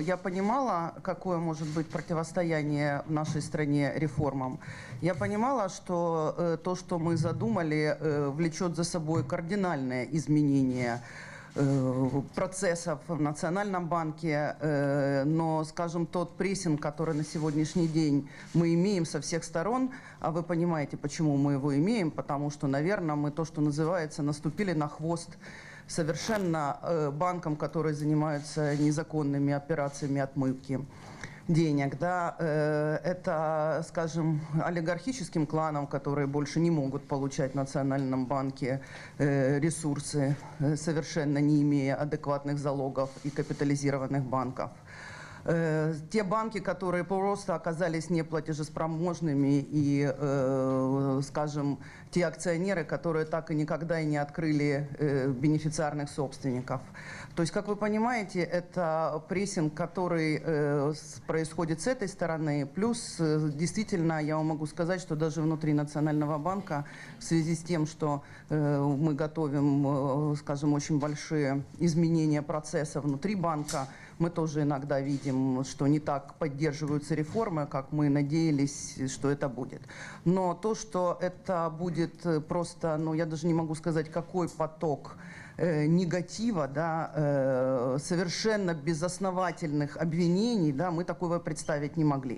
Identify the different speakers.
Speaker 1: Я понимала, какое может быть противостояние в нашей стране реформам. Я понимала, что э, то, что мы задумали, э, влечет за собой кардинальное изменение э, процессов в Национальном банке, э, но, скажем, тот прессинг, который на сегодняшний день мы имеем со всех сторон, а вы понимаете, почему мы его имеем, потому что, наверное, мы то, что называется, наступили на хвост совершенно э, банкам, которые занимаются незаконными операциями отмывки денег, да, э, это, скажем, олигархическим кланам, которые больше не могут получать в Национальном банке э, ресурсы, совершенно не имея адекватных залогов и капитализированных банков. Э, те банки, которые просто оказались неплатежеспроможными и, э, скажем, те акционеры, которые так и никогда и не открыли э, бенефициарных собственников. То есть, как вы понимаете, это прессинг, который э, происходит с этой стороны. Плюс, э, действительно, я вам могу сказать, что даже внутри Национального банка в связи с тем, что э, мы готовим, э, скажем, очень большие изменения процесса внутри банка, мы тоже иногда видим, что не так поддерживаются реформы, как мы надеялись, что это будет. Но то, что это будет э, просто, ну, я даже не могу сказать, какой поток э, негатива, да, э, совершенно безосновательных обвинений, да, мы такого представить не могли.